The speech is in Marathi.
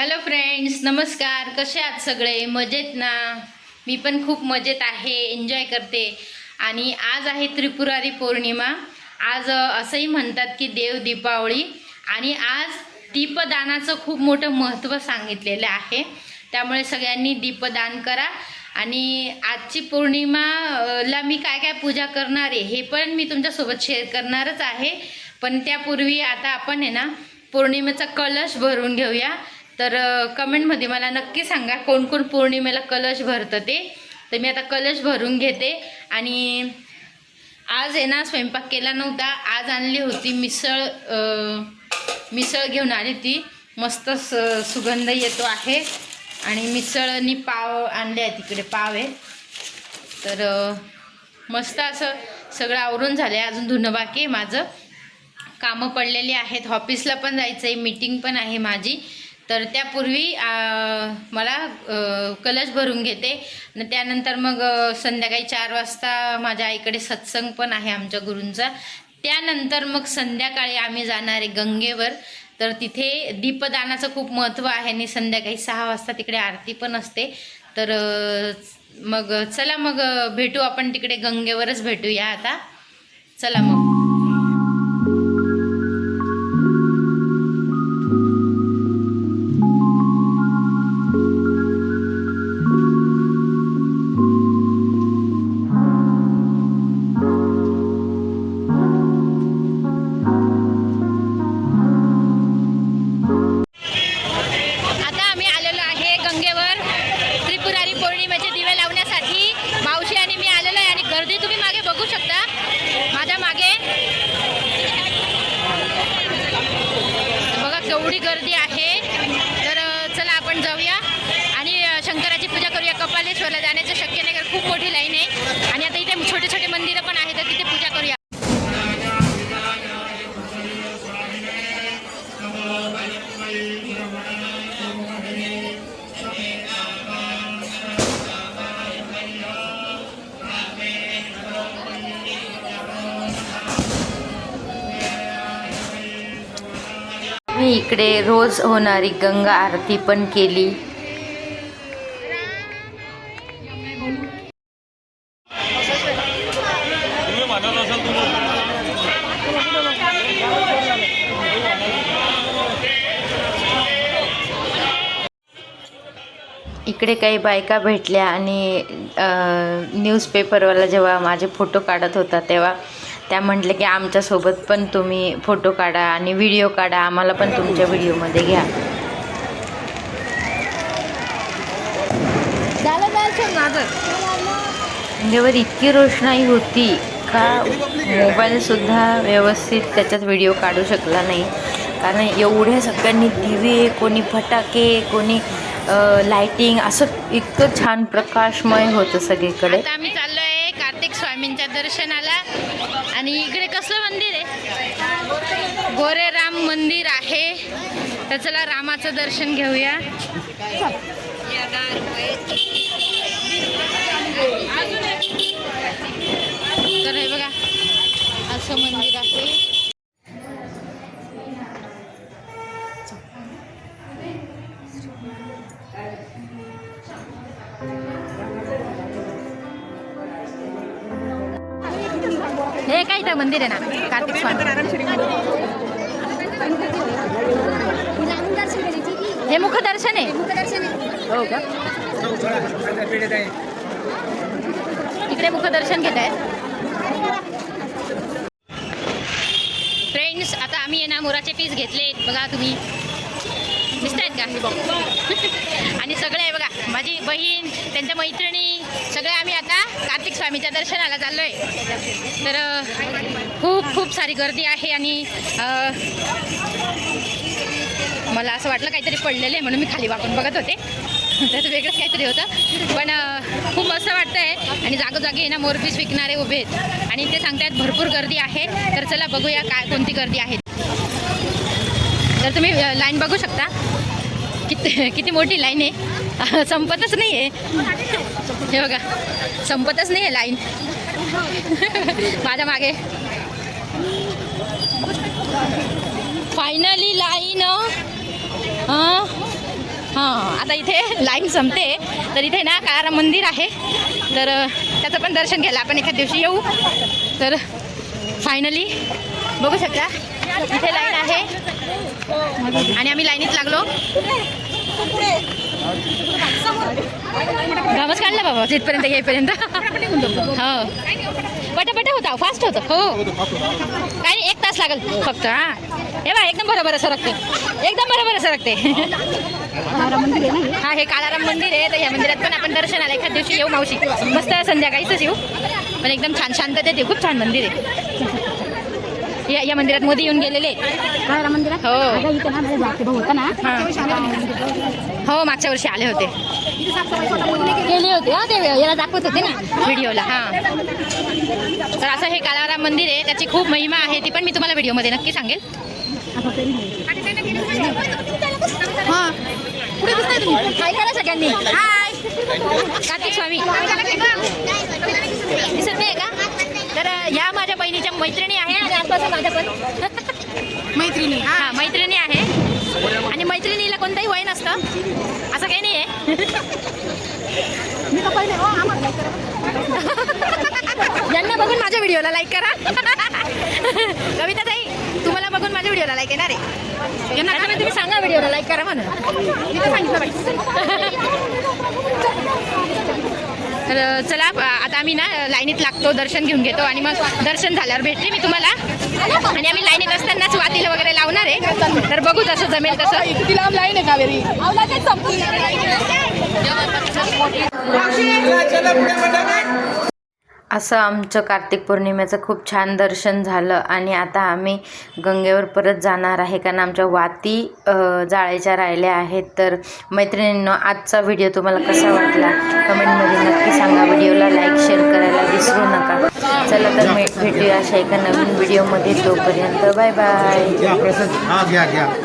हॅलो फ्रेंड्स नमस्कार. कसे आहात सगळे? मजेत ना? मी पण खूप मजेत आहे. एन्जॉय करते. आणि आज आहे त्रिपुरारी पौर्णिमा. आज असंही म्हणतात की देव दीपावळी. आणि आज दीपदानाचं खूप मोठं महत्त्व सांगितलेलं आहे. त्यामुळे सगळ्यांनी दीपदान करा. आणि आजची पौर्णिमा ला मी काय काय पूजा करणार आहे हे पण मी तुमच्यासोबत शेअर करणारच आहे. पण त्यापूर्वी आता आपण आहे ना पौर्णिमेचा कलश भरून घेऊया. तर कमेंटमध्ये मला नक्की सांगा कोण कोण पौर्णिमेला कलश भरतं ते. तर मी आता कलश भरून घेते. आणि आज आहे ना स्वयंपाक केला नव्हता. आज आणली होती मिसळ मिसळ घेऊन आली ती. मस्त स सुगंध येतो आहे. आणि मिसळनी पाव आणले आहे तिकडे पाव आहे तर मस्त असं सगळं आवरून झालं आहे अजून धुणं बाकी आहे माझं. कामं पडलेली आहेत. ऑफिसला पण जायचं आहे मीटिंग पण आहे माझी. तर त्यापूर्वी मला कलश भरून घेते. आणि त्यानंतर मग संध्याकाळी चार वाजता माझ्या आईकडे सत्संग पण आहे आमच्या गुरूंचा. त्यानंतर मग संध्याकाळी आम्ही जाणार आहे गंगेवर. तर तिथे दीपदानाचं खूप महत्त्व आहे आणि संध्याकाळी सहा वाजता तिकडे आरती पण असते. तर मग चला मग भेटू आपण तिकडे गंगेवरच भेटूया आता. चला मग. त्रिपुरारी पौर्णिमेचे दिवे लावण्यासाठी मावशी आणि मी आलेलो आहे आणि गर्दी तुम्ही मागे बघू शकता. माझ्या मागे. बघा केवढी गर्दी आहे. मी इकडे रोज होणारी गंगा आरती पण केली. इकडे काही बायका भेटल्या आणि न्यूजपेपरवाला जेव्हा माझे फोटो काढत होता तेव्हा त्या म्हटले की आमच्यासोबत पण तुम्ही फोटो काढा आणि व्हिडिओ काढा. आम्हाला पण तुमच्या व्हिडिओमध्ये घ्या. गंगेवर इतकी रोषणाई होती. का मोबाईलसुद्धा व्यवस्थित त्याच्यात व्हिडिओ काढू शकला नाही. कारण एवढ्या सगळ्यांनी दिवे कोणी फटाके कोणी लाइटिंग असं इतकं छान प्रकाशमय होतं सगळीकडे आता आम्ही चाललो आहे कार्तिक स्वामींच्या दर्शनाला. आणि इकडे कसलं मंदिर आहे? गोरे राम मंदिर आहे. तर चला रामाचं दर्शन घेऊया. हे काय इथं मंदिर आहे ना? कार्तिक स्वामी. हे मुखदर्शन आहे. हो का? इकडे मुखदर्शन घेत आहेत. फ्रेंड्स आता आम्ही आहे ना मोराचे पीस घेतले. बघा तुम्ही. दिसत आहेत का? आणि सगळे आहे बघा माझी बहीण त्यांच्या मैत्रिणी सगळे आम्ही आता कार्तिक स्वामीच्या दर्शनाला चाललो आहे तर खूप खूप सारी गर्दी आहे आणि मला असं वाटलं काहीतरी पडलेलं आहे म्हणून मी खाली वाकून बघत होते. तर वेगळंच काहीतरी होतं. पण खूप मस्त वाटतं आहे आणि जागोजागी आहे ना मोरपीस विकणारे उभे आहेत. आणि ते सांगतायत भरपूर गर्दी आहे. तर चला बघूया काय कोणती गर्दी आहे. तर तुम्ही लाईन बघू शकता. किती किती मोठी लाईन आहे. संपतच नाही आहे हे बघा संपतच नाही आहे लाईन माझ्या मागे. फायनली लाईन हां आता इथे लाईन संपते. तर इथे ना काळाराम मंदिर आहे. तर त्याचं पण दर्शन घ्यायला आपण एखाद दिवशी येऊ. तर फायनली बघू शकता इथे लाईन आहे. आणि आम्ही लाईनीत लागलो. गावच काढला बाबा तिथपर्यंत येईपर्यंत. हो. पटापट होता फास्ट होतं. हो. काही नाही एक तास लागेल फक्त हा. हे बा एकदम बरोबर असं रखते एकदम बरोबर सरकते हा हे काळाराम मंदिर आहे तर या मंदिरात पण आपण दर्शनाला एखाद दिवशी येऊ मावशी. मस्त संध्याकाळीच येऊ. पण एकदम छान शांततेत खूप छान मंदिर आहे. या या मंदिरात मोदी येऊन गेलेले. मंदिरात? हो. होता ना हा. हो मागच्या वर्षी आले होते. होते. हा ते याला दाखवत होते ना व्हिडिओला. हा. तर असं हे काळाराम मंदिर आहे त्याची खूप महिमा आहे ती पण मी तुम्हाला व्हिडिओमध्ये नक्की सांगेल. हा. पुढे हाय करा सगळ्यांनी. कार्तिक स्वामी दिसत नाही का तर ह्या माझ्या बहिणीच्या मैत्रिणी आहे आणि आसपास माझ्या पण? मैत्रिणी. हा मैत्रिणी आहे. आणि मैत्रिणीला कोणतंही वय नसतं. असं काही नाही आहे यांना बघून माझ्या व्हिडिओला लाईक करा. कविता ताई तुम्हाला बघून माझ्या व्हिडिओला लाईक येणार आहे. यांना तुम्ही सांगा व्हिडिओला लाईक करा म्हणून. तर चला आता आम्ही ना लाईनीत लागतो दर्शन घेऊन घेतो आणि मग दर्शन झाल्यावर भेटते मी तुम्हाला. आणि आम्ही लाईनीत असतानाच वातीला वगैरे लावणार आहे. तर बघू जसं जमेल तसं. किती लांब लाईन आहे कावेरी? असं आमचं कार्तिक पौर्णिमेचं खूप छान दर्शन झालं आणि आता आम्ही गंगेवर परत जाणार आहे. कारण आमच्या वाती जाळायच्या राहिल्या आहेत. तर मैत्रिणींनो आजचा व्हिडिओ तुम्हाला कसा वाटला? कमेंटमध्ये नक्की सांगा. व्हिडिओला लाईक शेअर करायला विसरू नका. चला तर भेटूया अशा एका नवीन व्हिडिओमध्ये. तोपर्यंत बाय बाय.